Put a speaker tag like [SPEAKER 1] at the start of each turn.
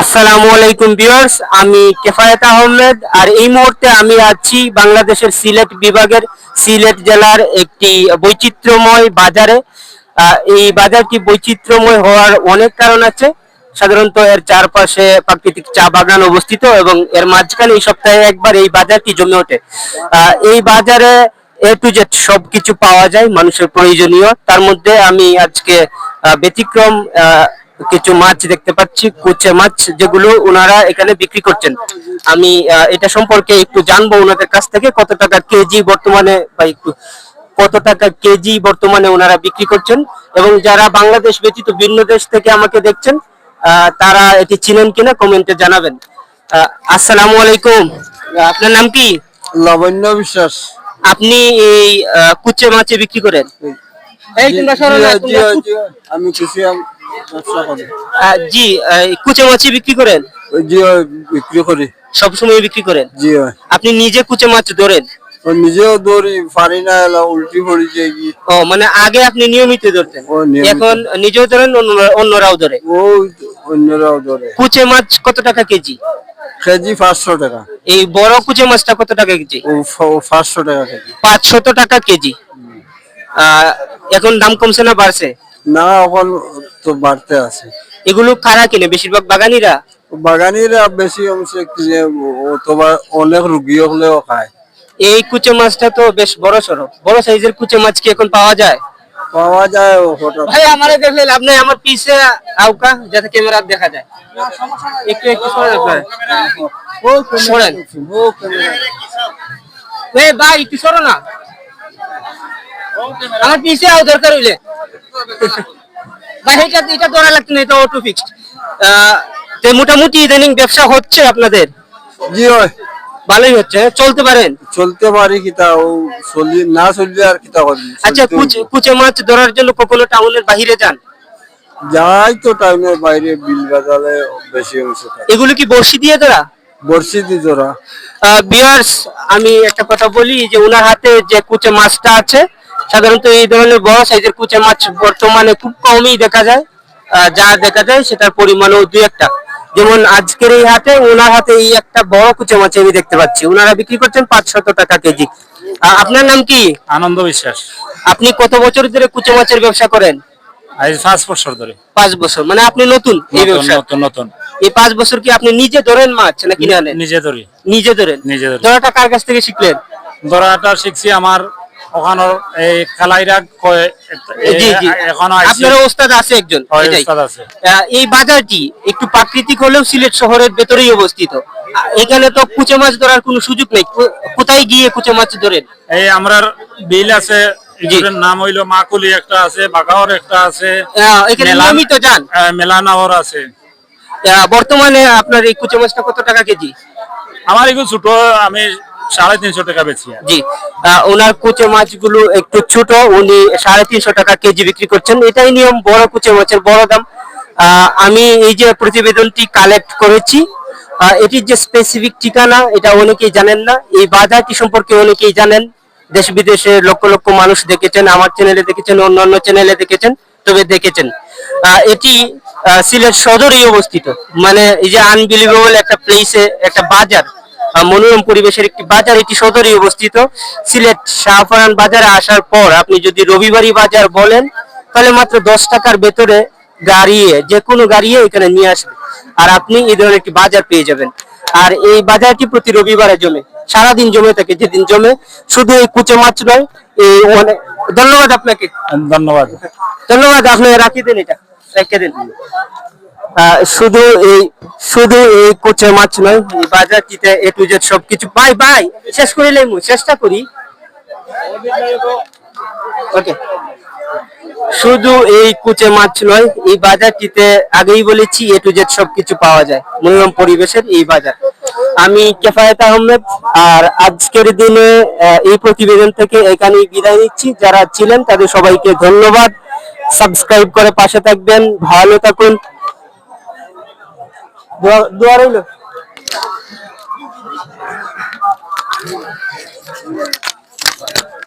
[SPEAKER 1] আসসালামু আলাইকুম ভিউয়ার্স, আমি কেফায়েত আহমেদ আর এই মুহূর্তে আমি আছি বাংলাদেশের সিলেট বিভাগের সিলেট জেলার একটি বৈচিত্র্যময় বাজারে। এই বাজারটি বৈচিত্র্যময় হওয়ার অনেক কারণ আছে। সাধারণত এর চারপাশে প্রাকৃতিক চা বাগান অবস্থিত এবং এর মাঝখানে এই সপ্তাহে একবার এই বাজারটি জমে ওঠে। এই বাজারে এ টু জেড সবকিছু পাওয়া যায়, মানুষের প্রয়োজনীয়। তার মধ্যে আমি আজকে ব্যতিক্রম কিছু মাছ দেখতে পাচ্ছি কুচে মাছ যেগুলো ওনারা এখানে বিক্রি করছেন। আমি এটা সম্পর্কে একটু জানব ওনাদের কাছ থেকে কত টাকা কেজি বর্তমানে বা একটু কত টাকা কেজি বর্তমানে ওনারা বিক্রি করছেন এবং যারা বাংলাদেশ ব্যতীত ভিন্ন দেশ থেকে আমাকে দেখছেন তারা এটি চিনেন কিনা কমেন্টে জানাবেন। আসসালামু আলাইকুম। আপনার নাম কি?
[SPEAKER 2] লাবণ্য বিশ্বাস।
[SPEAKER 1] আপনি এই কুচে মাছে বিক্রি করেন? এই তোমরা
[SPEAKER 2] আমি কৃষি
[SPEAKER 1] জি কুচে মাছে বিক্রি করেন?
[SPEAKER 2] জি বিক্রি করি।
[SPEAKER 1] সবসময় বিক্রি করেন?
[SPEAKER 2] জি
[SPEAKER 1] আপনি নিজে কুচে মাছ ধরেন?
[SPEAKER 2] নিজেও দৌড়ি পারি না উল্টি পড়ি
[SPEAKER 1] ও মানে আগে আপনি নিয়মিত ধরতেন? এখন নিজেও ধরেন অন্যরাও ধরে?
[SPEAKER 2] ও অন্যরাও ধরে।
[SPEAKER 1] কুচে মাছ কত টাকা কেজি?
[SPEAKER 2] কেজি পাঁচশো টাকা।
[SPEAKER 1] এই বড় কুচে মাছটা কত টাকা কেজি?
[SPEAKER 2] পাঁচশো টাকা কেজি।
[SPEAKER 1] পাঁচশত টাকা কেজি। এখন দাম কমছে না বাড়ছে?
[SPEAKER 2] না এখন তো বাড়তে আছে।
[SPEAKER 1] এগুলো কারা কিনে? বেশিরভাগ বাগানিরা?
[SPEAKER 2] বাগানিরা বেশি অংশে কিনে অথবা অনেক রুগী হলেও খায়।
[SPEAKER 1] এই কুচে মাছটা তো বেশ বড় সড়ো। বড় সাইজের কুচে মাছ কি এখন পাওয়া যায়?
[SPEAKER 2] পাওয়া যায় হঠাৎ।
[SPEAKER 1] ভাই আমারে দেখলেন আপনি আমার পিছে আউকা যাতে ক্যামেরা দেখা যায়। একটু একটু সরেন আপনারা। সরেন। ভাই একটু সরো না। আমার পিছে আও দরকার হইলে। এটা এটা ধরা লাগতো না এটা অটো ফিক্সড তো মোটামুটি ইদানিং ব্যবসা হচ্ছে আপনাদের?
[SPEAKER 2] জি
[SPEAKER 1] ভালোই হচ্ছে চলতে পারেন?
[SPEAKER 2] চলতে পারি কিতা ও চলি না চললে আর কিতা করি?
[SPEAKER 1] আচ্ছা কুচে কুচে মাছ ধরার জন্য কখনো টাউনের বাহিরে যান?
[SPEAKER 2] যাই তো টাইমের বাইরে বিল বাজারে বেশি অংশ
[SPEAKER 1] এগুলো কি বড়শি দিয়ে ধরা?
[SPEAKER 2] বর্ষি
[SPEAKER 1] বিয়ার্স আমি একটা কথা বলি যে ওনার হাতে যে কুচে মাছটা আছে সাধারণত এই ধরনের বড় সাইজের কুচে মাছ বর্তমানে খুব কমই দেখা যায়। যা দেখা যায় সেটার পরিমাণও দুই একটা। যেমন আজকের এই হাতে ওনার হাতে এই একটা বড় কুচে মাছ আমি দেখতে পাচ্ছি। ওনারা বিক্রি করছেন পাঁচশত টাকা কেজি। আপনার নাম কি?
[SPEAKER 3] আনন্দ বিশ্বাস।
[SPEAKER 1] আপনি কত বছর ধরে কুচে মাছের ব্যবসা করেন?
[SPEAKER 3] পাঁচ বছর ধরে।
[SPEAKER 1] পাঁচ বছর। মানে আপনি নতুন এই ব্যবসা?
[SPEAKER 3] নতুন নতুন।
[SPEAKER 1] এই পাঁচ বছর কি আপনি নিজে ধরেন মাছ না কিনে আনেন?
[SPEAKER 3] নিজে ধরি।
[SPEAKER 1] নিজে ধরেন?
[SPEAKER 3] নিজে ধরি।
[SPEAKER 1] ধরাটা কার কাছ থেকে শিখলেন?
[SPEAKER 3] ধরাটা শিখছি আমার ওখানোর এই খালাইরা
[SPEAKER 1] আপনার ওস্তাদ আছে একজন এই বাজারটি একটু প্রাকৃতিক হলেও সিলেট শহরের ভেতরেই অবস্থিত। এখানে তো কুচে মাছ ধরার কোনো সুযোগ নেই। কোথায় গিয়ে কুচে মাছ ধরেন?
[SPEAKER 3] এই আমরার বিল আছে। নাম হইল মাকুলি একটা আছে বাগাওর একটা আছে
[SPEAKER 1] এখানে নিয়মিত যান
[SPEAKER 3] মেলানাওর আছে।
[SPEAKER 1] বর্তমানে আপনার এই কুচে মাছটা কত টাকা কেজি?
[SPEAKER 3] আমার এগুলো ছোট আমি সাড়ে তিনশো টাকা
[SPEAKER 1] জি ওনার কুচে মাছগুলো একটু ছোট, উনি সাড়ে তিনশো টাকা কেজি বিক্রি করছেন। এটাই নিয়ম, বড় মাছের বড় দাম। আমি এই যে প্রতিবেদনটি কালেক্ট করেছি এটির যে স্পেসিফিক ঠিকানা, এটা অনেকেই জানেন না। এই বাজারটি সম্পর্কে অনেকেই জানেন। দেশ বিদেশে লক্ষ লক্ষ মানুষ দেখেছেন, আমার চ্যানেলে দেখেছেন, অন্যান্য চ্যানেলে দেখেছেন, তবে দেখেছেন। এটি সিলেট সদরেই অবস্থিত। মানে এই যে আনবিলিভেবল একটা প্লেসে একটা বাজার মনোরম পরিবেশের একটি বাজার এটি সদরে অবস্থিত। সিলেট শাহফরান বাজারে আসার পর আপনি যদি রবিবারই বাজার বলেন তাহলে মাত্র দশ টাকার ভেতরে গাড়িয়ে যে কোনো গাড়িয়ে এখানে নিয়ে আসবে। আর আপনি এই ধরনের একটি বাজার পেয়ে যাবেন। আর এই বাজারটি প্রতি রবিবারে জমে সারাদিন জমে থাকে যেদিন জমে শুধু এই কুচে মাছ নয় এই অনেক ধন্যবাদ আপনাকে।
[SPEAKER 3] ধন্যবাদ।
[SPEAKER 1] ধন্যবাদ আপনি রাখি দেন এটা রেখে দেন। শুধু এই শুধু এই কুচে মাছ নয়, এই বাজারটিতে এ টু জেড সবকিছু বাই বাই শেষ মু, চেষ্টা করি। শুধু এই কুচে মাছ নয়, এই বাজারটিতে আগেই বলেছি এ টু জেড সবকিছু পাওয়া যায়, মনোরম পরিবেশের এই বাজার। আমি কেফায়েত আহমেদ, আর আজকের দিনে এই প্রতিবেদন থেকে এখানেই বিদায় নিচ্ছি। যারা ছিলেন, তাদের সবাইকে ধন্যবাদ। সাবস্ক্রাইব করে পাশে থাকবেন। ভালো থাকুন। দোয়া রইল